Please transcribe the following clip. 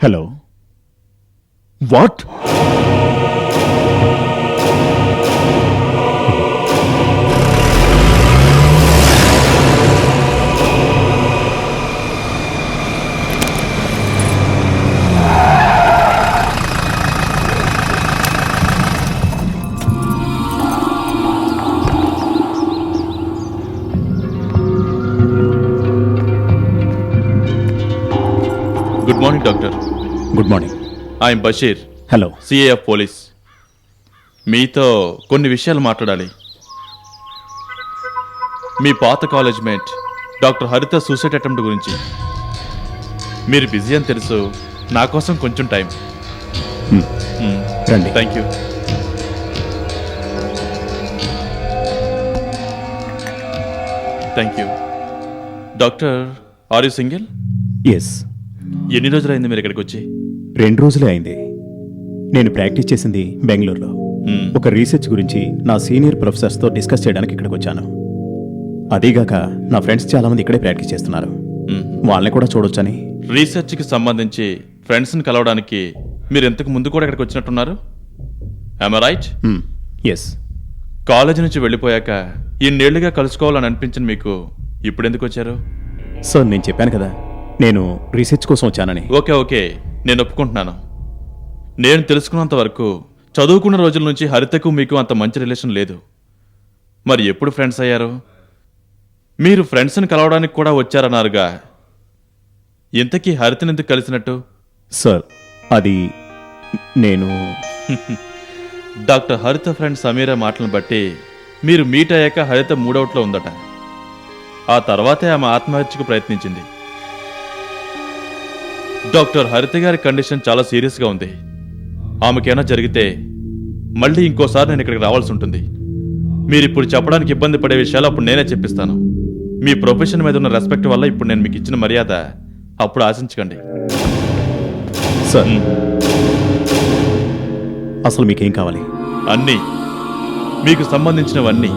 Hello what good morning doctor good morning I'm Basheer hello CAF police మీతో కొన్ని విషయాలు మాట్లాడాలి. మీ పాత college mate doctor Haritha suicide attempt గురించి. మీరు బిజీ అని తెలుసు నా కోసం కొంచెం టైం Hmm. రండి. Thank you thank you doctor are you single yes ఎన్ని రోజులైంది మీరు ఇక్కడికి వచ్చి? రెండు రోజులే అయింది. నేను ప్రాక్టీస్ చేసింది బెంగళూరులో. ఒక రీసెర్చ్ గురించి నా సీనియర్ ప్రొఫెసర్స్తో డిస్కస్ చేయడానికి ఇక్కడికి వచ్చాను. అదీగాక నా ఫ్రెండ్స్ చాలా మంది ఇక్కడే ప్రాక్టీస్ చేస్తున్నారు. వాళ్ళని కూడా చూడొచ్చని. రీసెర్చ్కి సంబంధించి ఫ్రెండ్స్ని కలవడానికి మీరు ఇంతకు ముందు కూడా ఇక్కడికి వచ్చినట్టున్నారు? రైట్ ఎస్ కాలేజీ నుంచి వెళ్ళిపోయాక ఇన్నేళ్ళుగా కలుసుకోవాలని అనిపించిన మీకు. ఇప్పుడు ఎందుకు వచ్చారు? సార్ నేను చెప్పాను కదా నేను రీసెర్చ్ కోసం వచ్చానని. Okay okay. నేను ఒప్పుకుంటున్నాను. నేను తెలుసుకున్నంత వరకు చదువుకున్న రోజుల నుంచి హరితకు మీకు అంత మంచి రిలేషన్ లేదు. మరి ఎప్పుడు ఫ్రెండ్స్ అయ్యారు? మీరు ఫ్రెండ్స్ని కలవడానికి కూడా వచ్చారన్నారుగా. ఇంతకీ హరితని ఎందుకు కలిసినట్టు? సార్ అది నేను డాక్టర్ హరిత ఫ్రెండ్ సమీర మాటలను బట్టి మీరు మీట్ అయ్యాక హరిత మూడవుట్లో ఉందట. ఆ తర్వాతే ఆమె ఆత్మహత్యకు ప్రయత్నించింది. డాక్టర్ హరిత గారి కండిషన్ చాలా సీరియస్గా ఉంది. ఆమెకేనా జరిగితే మళ్ళీ ఇంకోసారి నేను ఇక్కడికి రావాల్సి ఉంటుంది. మీరు ఇప్పుడు చెప్పడానికి ఇబ్బంది పడే విషయాలు అప్పుడు నేనే చెప్పిస్తాను. మీ ప్రొఫెషన్ మీద ఉన్న రెస్పెక్ట్ వల్ల ఇప్పుడు నేను మీకు ఇచ్చిన మర్యాద అప్పుడు ఆశించకండి. సార్. అసలు మీకేం కావాలి? అన్నీ. మీకు సంబంధించినవన్నీ.